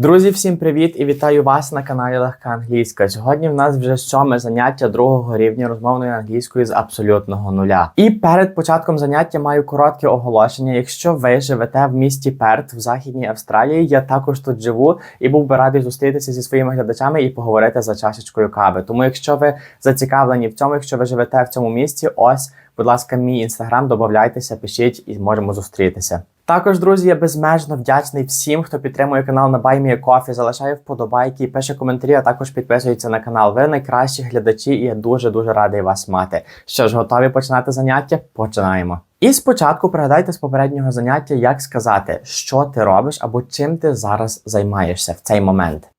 Друзі, всім привіт і вітаю вас на каналі Легка Англійська. Сьогодні в нас вже сьоме заняття другого рівня розмовної англійської з абсолютного нуля. І перед початком заняття маю коротке оголошення. Якщо ви живете в місті Перт в Західній Австралії, я також тут живу і був би радий зустрітися зі своїми глядачами і поговорити за чашечкою кави. Тому, якщо ви зацікавлені в цьому, якщо ви живете в цьому місті, ось, будь ласка, мій інстаграм, додавайтеся, пишіть і можемо зустрітися. Також, друзі, я безмежно вдячний всім, хто підтримує канал на BuyMeACoffee, залишає вподобайки, пише коментарі, а також підписується на канал. Ви найкращі глядачі, і я дуже дуже радий вас мати. Що ж, готові починати заняття? Починаємо. І спочатку пригадайте з попереднього заняття, як сказати, що ти робиш або чим ти зараз займаєшся в цей момент.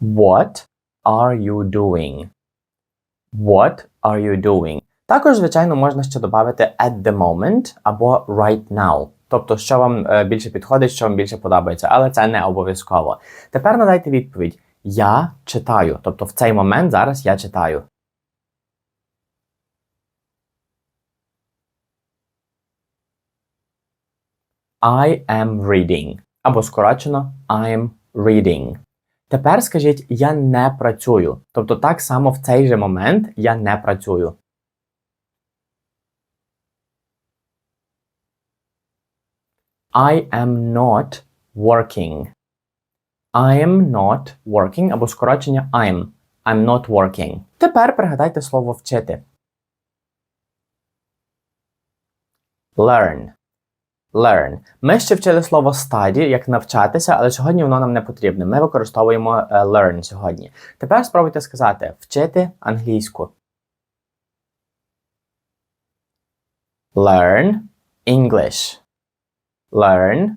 What are you doing? What are you doing? Також, звичайно, можна ще додати at the moment або right now. Тобто, що вам е, більше підходить, що вам більше подобається, але це не обов'язково. Тепер надайте відповідь: Я читаю. Тобто, в цей момент зараз я читаю. I am reading. Або скорочено I'm reading. Тепер скажіть я не працюю. Тобто так само в цей же момент я не працюю. I am not working. I am not working або скорочення I'm. I'm not working. Тепер пригадайте слово вчити. Learn. Learn. Ми ще вчили слово study, як навчатися, але сьогодні воно нам не потрібне. Ми використовуємо е, learn сьогодні. Тепер спробуйте сказати вчити англійську. Learn English. Learn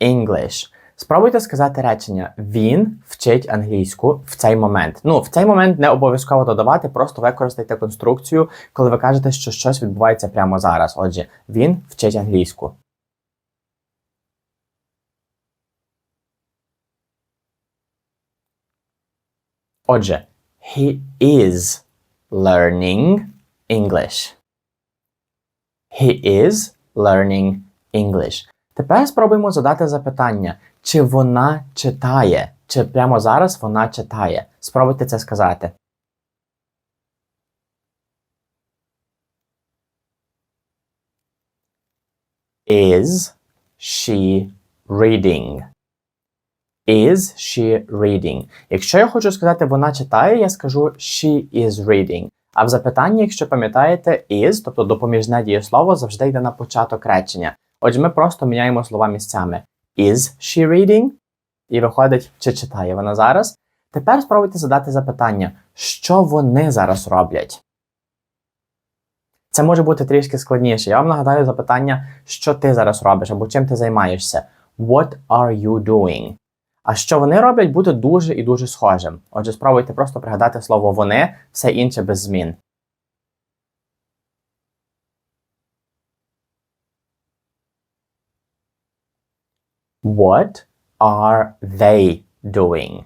English. Спробуйте сказати речення Він вчить англійську в цей момент. Ну, в цей момент не обов'язково додавати, просто використайте конструкцію, коли ви кажете, що щось відбувається прямо зараз. Отже, він вчить англійську. Отже, he is learning English. He is learning English. Тепер спробуємо задати запитання, чи вона читає, чи прямо зараз вона читає. Спробуйте це сказати. Is she reading? Is she reading? Якщо я хочу сказати вона читає, я скажу she is reading. А в запитанні, якщо пам'ятаєте, is, тобто допоміжне дієслово, завжди йде на початок речення. Отже, ми просто міняємо слова місцями. Is she reading? І виходить, чи читає вона зараз. Тепер спробуйте задати запитання, що вони зараз роблять. Це може бути трішки складніше. Я вам нагадаю запитання, що ти зараз робиш або чим ти займаєшся. What are you doing? А що вони роблять, буде дуже і дуже схожим. Отже, спробуйте просто пригадати слово вони, все інше без змін. What are they doing?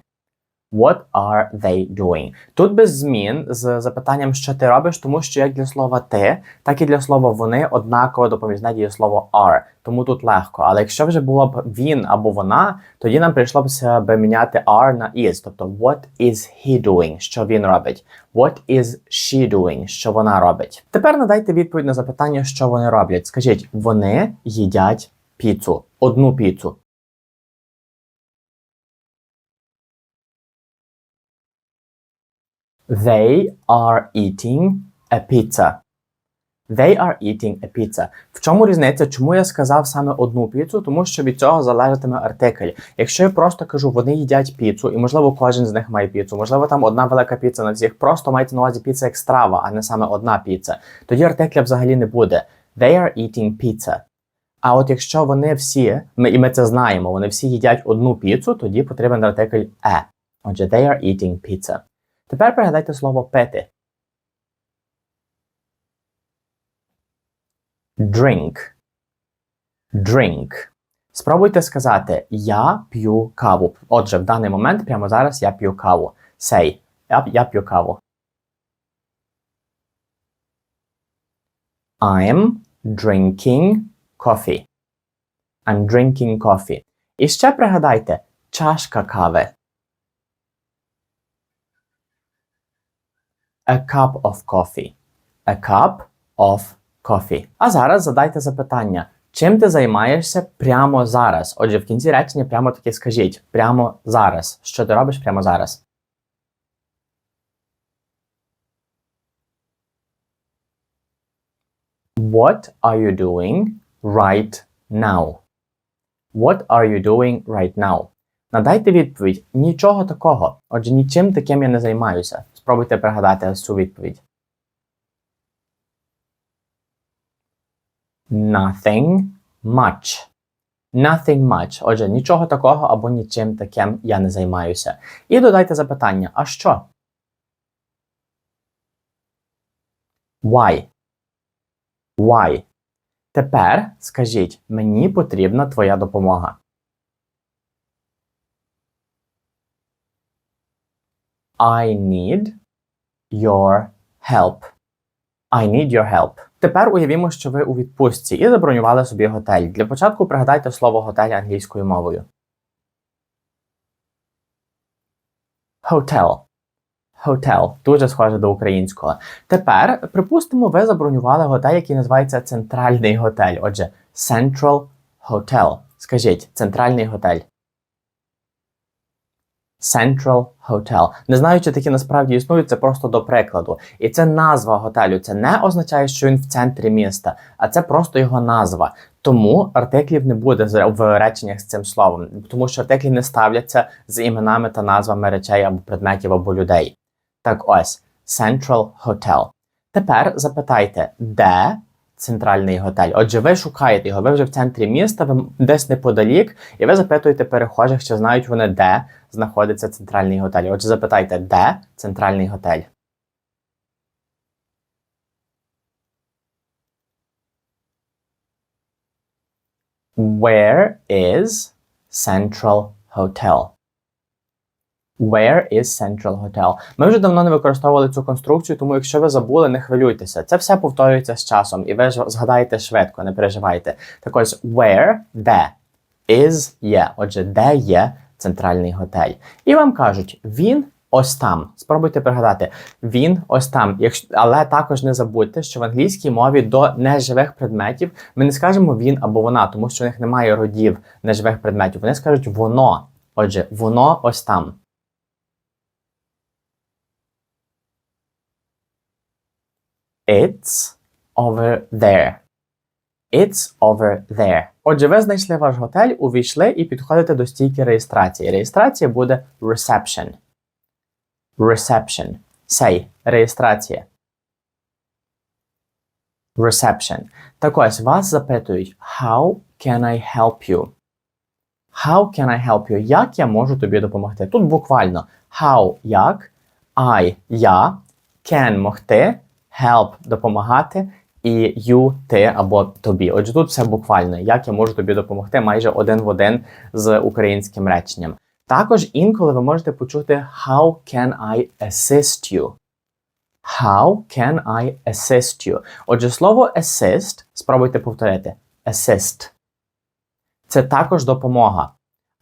What are they doing? Тут без змін з запитанням, що ти робиш, тому що як для слова ти, так і для слова вони однаково допоміжне дієслово are. Тому тут легко. Але якщо вже було б він або вона, тоді нам прийшло б міняти are на is. Тобто what is he doing? Що він робить? What is she doing? Що вона робить? Тепер надайте відповідь на запитання, що вони роблять. Скажіть, вони їдять піцу. Одну піцу. They are eating a pizza. They are eating a pizza. В чому різниця? Чому я сказав саме одну піцу? Тому що від цього залежатиме артикль. Якщо я просто кажу, вони їдять піцу, і можливо кожен з них має піцу, можливо, там одна велика піца на всіх, просто мається на увазі піца як страва, а не саме одна піца. Тоді артикля взагалі не буде. They are eating pizza. А от якщо вони всі, ми, і ми це знаємо, вони всі їдять одну піцу, тоді потрібен артикль е. Отже, they are eating pizza. Тепер пригадайте слово пити. Drink. Drink. Спробуйте сказати Я п'ю каву. Отже, в даний момент, прямо зараз я п'ю каву. Say. Я, я п'ю каву. I'm drinking coffee. I'm drinking coffee. І ще пригадайте чашка кави. A cup of coffee. A cup of coffee. А зараз задайте запитання. Чим ти займаєшся прямо зараз? Отже, в кінці речення прямо таки скажіть прямо зараз. Що ти робиш прямо зараз? What are you doing right now? What are you doing right now? Надайте відповідь нічого такого. Отже, нічим таким я не займаюся. Спробуйте пригадати ось цю відповідь. Nothing much. Nothing much. Отже, нічого такого або нічим таким я не займаюся. І додайте запитання: а що? Why? Why? Тепер скажіть, мені потрібна твоя допомога. I need your help. I need your help. Тепер уявімо, що ви у відпустці і забронювали собі готель. Для початку пригадайте слово готель англійською мовою. Hotel. Hotel. Дуже схоже до українського. Тепер, припустимо, ви забронювали готель, який називається Центральний готель. Отже, Central Hotel. Скажіть, центральний готель. Central Hotel. Не знаю, чи такі насправді існують, це просто до прикладу. І це назва готелю. Це не означає, що він в центрі міста, а це просто його назва. Тому артиклів не буде в реченнях з цим словом, тому що артиклі не ставляться з іменами та назвами речей або предметів або людей. Так ось Central Hotel. Тепер запитайте, де центральний готель. Отже, ви шукаєте його, ви вже в центрі міста, ви десь неподалік, і ви запитуєте перехожих, чи знають вони, де знаходиться центральний готель. Отже, запитайте, де центральний готель. Where is Central Hotel? Where is Central Hotel? Ми вже давно не використовували цю конструкцію, тому якщо ви забули, не хвилюйтеся. Це все повторюється з часом, і ви згадаєте швидко, не переживайте. Так ось where, де, is є. Отже, де є центральний готель. І вам кажуть, він ось там. Спробуйте пригадати, він ось там. Якщо, Але також не забудьте, що в англійській мові до неживих предметів ми не скажемо він або вона, тому що у них немає родів неживих предметів. Вони скажуть воно. Отже, воно ось там. It's over there. It's over there. Отже, ви знайшли ваш готель, увійшли і підходите до стійки реєстрації. Реєстрація буде reception. Reception. Say. Реєстрація. Reception. Так ось вас запитують How can I help you? How can I help you? Як я можу тобі допомогти? Тут буквально how як, I я, can могти, help допомагати, і you ти або тобі. Отже, тут все буквально, як я можу тобі допомогти майже один в один з українським реченням. Також інколи ви можете почути How can I assist you? How can I assist you? Отже, слово assist спробуйте повторити. Assist. Це також допомога.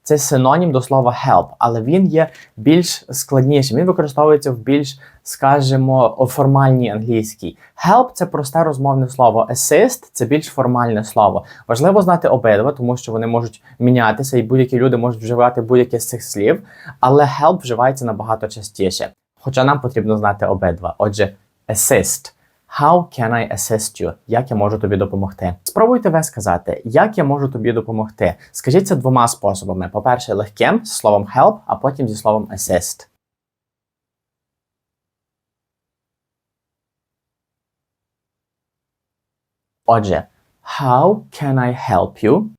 Це синонім до слова help, але він є більш складнішим. Він використовується в більш, скажімо, формальній англійській. Help це просте розмовне слово. Assist це більш формальне слово. Важливо знати обидва, тому що вони можуть мінятися, і будь-які люди можуть вживати будь-яке з цих слів, але help вживається набагато частіше. Хоча нам потрібно знати обидва. Отже, assist. How can I assist you? Як я можу тобі допомогти? Спробуйте ви сказати, як я можу тобі допомогти. Скажіть це двома способами: по-перше, легким зі словом help, а потім зі словом assist. Отже, how can I help you?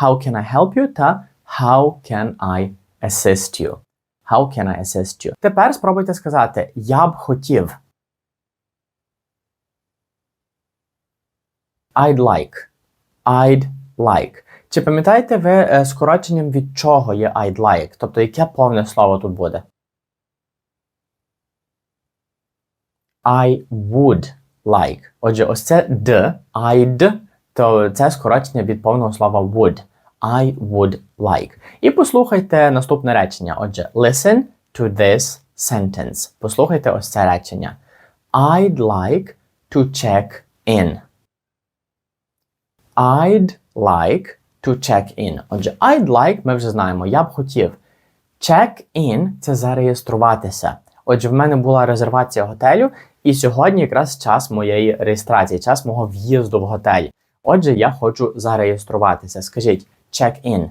How can I help you? Та how can I assist you? How can I assist you? Тепер спробуйте сказати Я б хотів. I'd like. I'd like. Чи пам'ятаєте ви е, скороченням від чого є I'd like? Тобто яке повне слово тут буде? I would like. Отже, ось це d, I'd то це скорочення від повного слова would. I would like. І послухайте наступне речення. Отже, listen to this sentence. Послухайте ось це речення. I'd like to check in. I'd like to check in. Отже, I'd like ми вже знаємо, я б хотів. Check in це зареєструватися. Отже, в мене була резервація готелю, і сьогодні якраз час моєї реєстрації, час мого в'їзду в готель. Отже, я хочу зареєструватися. Скажіть check in.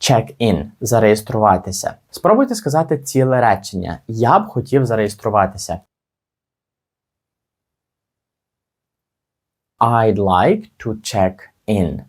Check-in – зареєструватися. Спробуйте сказати ціле речення. Я б хотів зареєструватися. I'd like to check in.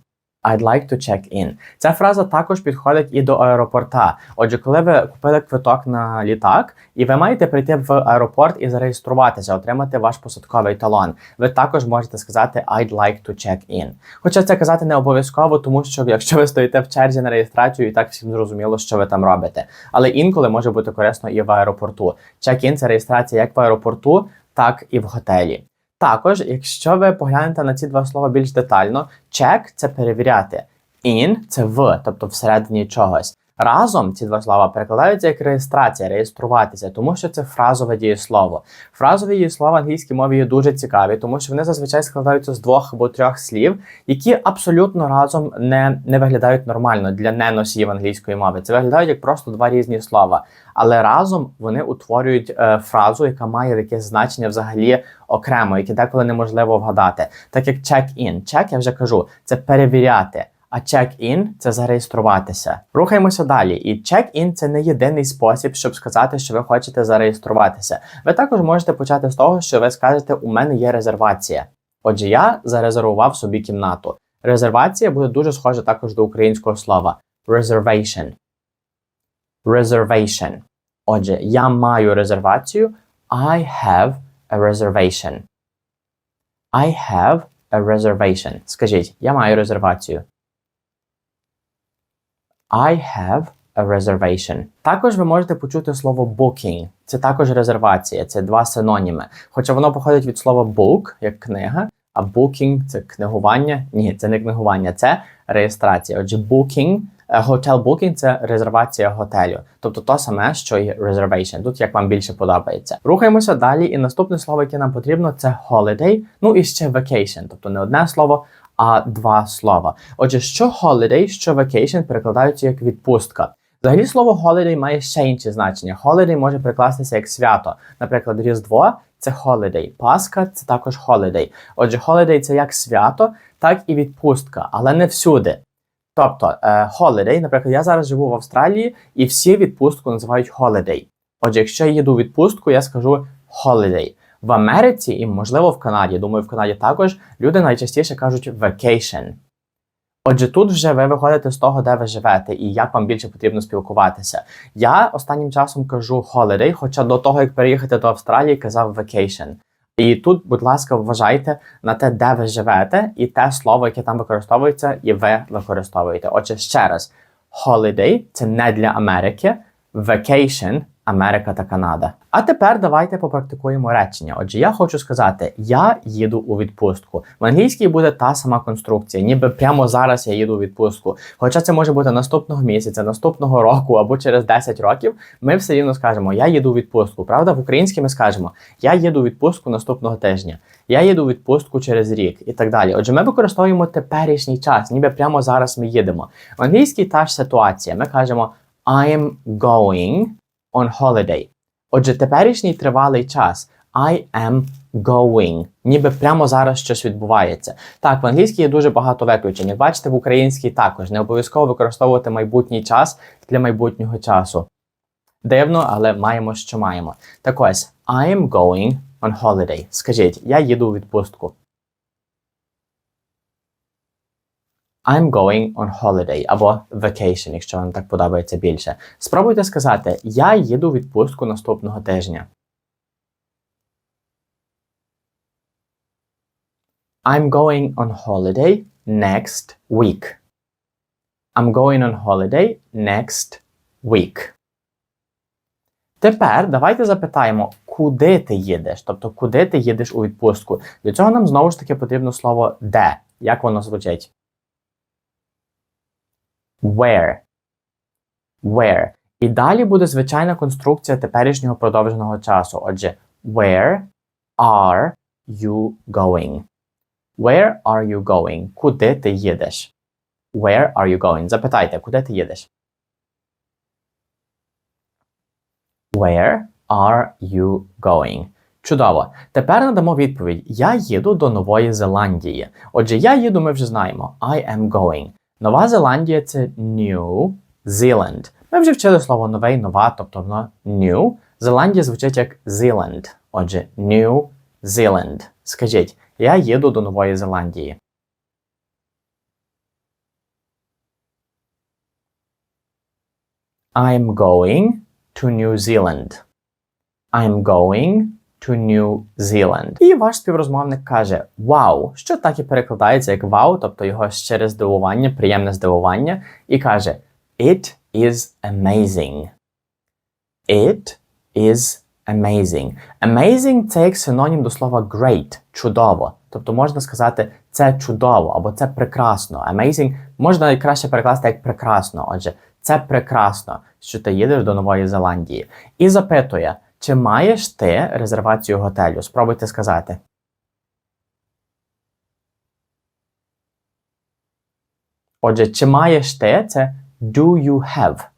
I'd like to check in. Ця фраза також підходить і до аеропорта. Отже, коли ви купили квиток на літак, і ви маєте прийти в аеропорт і зареєструватися, отримати ваш посадковий талон, ви також можете сказати I'd like to check in. Хоча це казати не обов'язково, тому що якщо ви стоїте в черзі на реєстрацію, і так всім зрозуміло, що ви там робите. Але інколи може бути корисно і в аеропорту. Check-in – це реєстрація як в аеропорту, так і в готелі. Також, якщо ви поглянете на ці два слова більш детально, check – це перевіряти, in – це в, тобто всередині чогось. Разом ці два слова перекладаються як реєстрація, реєструватися, тому що це фразове дієслово. Фразові дієслова в англійській мові є дуже цікаві, тому що вони зазвичай складаються з двох або трьох слів, які абсолютно разом не не виглядають нормально для неносіїв англійської мови. Це виглядають як просто два різні слова. Але разом вони утворюють е, фразу, яка має якесь значення взагалі окремо, яке деколи неможливо вгадати. Так як check-in. Check, я вже кажу, це перевіряти. А check-in – це зареєструватися. Рухаємося далі. І check-in – це не єдиний спосіб, щоб сказати, що ви хочете зареєструватися. Ви також можете почати з того, що ви скажете, у мене є резервація. Отже, я зарезервував собі кімнату. Резервація буде дуже схожа також до українського слова reservation. Reservation. Отже, я маю резервацію. I have a reservation. I have a reservation. Скажіть, я маю резервацію. I have a reservation. Також ви можете почути слово booking. Це також резервація, це два синоніми. Хоча воно походить від слова book, як книга, а booking – це книгування. Ні, це не книгування, це реєстрація. Отже, booking, е, hotel booking – це резервація готелю. Тобто то саме, що і reservation. Тут як вам більше подобається. Рухаємося далі, і наступне слово, яке нам потрібно, це holiday, ну і ще vacation. Тобто не одне слово, а два слова. Отже, що holiday, що vacation перекладаються як відпустка. Взагалі слово holiday має ще інше значення. Holiday може прикластися як свято. Наприклад, Різдво це holiday, Пасха це також holiday. Отже, holiday це як свято, так і відпустка, але не всюди. Тобто, е, holiday, наприклад, я зараз живу в Австралії і всі відпустку називають holiday. Отже, якщо я їду відпустку, я скажу holiday. В Америці і, можливо, в Канаді, думаю, в Канаді також люди найчастіше кажуть vacation. Отже, тут вже ви виходите з того, де ви живете, і як вам більше потрібно спілкуватися. Я останнім часом кажу holiday, хоча до того, як переїхати до Австралії, казав vacation. І тут, будь ласка, вважайте на те, де ви живете, і те слово, яке там використовується, і ви використовуєте. Отже, ще раз, holiday – це не для Америки, vacation – Америка та Канада. А тепер давайте попрактикуємо речення. Отже, я хочу сказати, я їду у відпустку. В англійській буде та сама конструкція, ніби прямо зараз я їду у відпустку. Хоча це може бути наступного місяця, наступного року або через 10 років. Ми все рівно скажемо Я їду у відпустку. Правда, в українській ми скажемо Я їду у відпустку наступного тижня. Я їду у відпустку через рік і так далі. Отже, ми використовуємо теперішній час, ніби прямо зараз ми їдемо. В англійській та ж ситуація. Ми кажемо I'm going on holiday. Отже, теперішній тривалий час. I am going. Ніби прямо зараз щось відбувається. Так, в англійській є дуже багато виключень. Як бачите, в українській також не обов'язково використовувати майбутній час для майбутнього часу. Дивно, але маємо, що маємо. Так ось, I am going on holiday. Скажіть, я їду у відпустку. I'm going on holiday або vacation, якщо вам так подобається більше. Спробуйте сказати Я їду у відпустку наступного тижня. I'm going on holiday next week. I'm going on holiday next week. Тепер давайте запитаємо, куди ти їдеш? Тобто, куди ти їдеш у відпустку? Для цього нам знову ж таки потрібно слово де. Як воно звучить? Where. Where. І далі буде звичайна конструкція теперішнього продовженого часу. Отже, where are you going? Where are you going? Куди ти їдеш? Where are you going? Запитайте, куди ти їдеш? Where are you going? Чудово. Тепер надамо відповідь. Я їду до Нової Зеландії. Отже, я їду, ми вже знаємо. I am going. Нова Зеландія це New Zealand. Ми вже вчили слово нове і нова, тобто воно new. Зеландія звучить як Zealand. Отже, New Zealand. Скажіть, я їду до Нової Зеландії. I'm going to New Zealand. I'm going to New Zealand. І ваш співрозмовник каже: Вау! Що так і перекладається як вау, тобто його щире здивування, приємне здивування, і каже: It is amazing. It is amazing. Amazing це як синонім до слова great, чудово. Тобто можна сказати це чудово або це прекрасно. Amazing можна краще перекласти як прекрасно. Отже, це прекрасно, що ти їдеш до Нової Зеландії. І запитує, чи маєш ти резервацію готелю? Спробуйте сказати. Отже, чи маєш ти це do you have?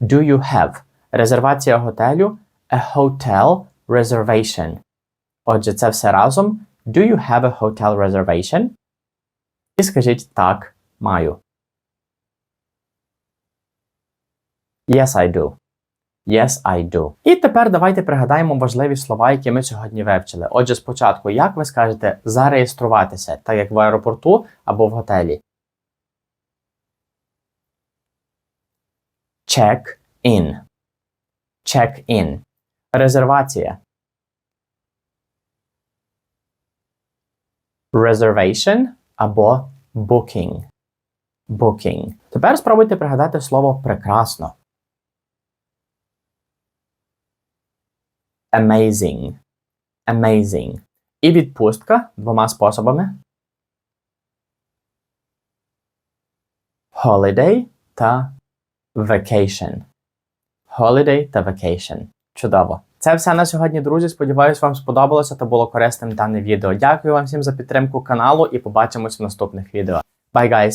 Do you have? Резервація готелю a hotel reservation. Отже, це все разом. Do you have a hotel reservation? І скажіть так, маю. Yes, I do. Yes, I do. І тепер давайте пригадаємо важливі слова, які ми сьогодні вивчили. Отже, спочатку, як ви скажете зареєструватися, так як в аеропорту або в готелі? Check in. Check in. Резервація. Reservation або booking. Booking. Тепер спробуйте пригадати слово прекрасно. Amazing. Amazing. І відпустка двома способами. Holiday та vacation. Holiday та vacation. Чудово. Це все на сьогодні, друзі. Сподіваюсь, вам сподобалося та було корисним дане відео. Дякую вам всім за підтримку каналу і побачимось в наступних відео. Bye, guys!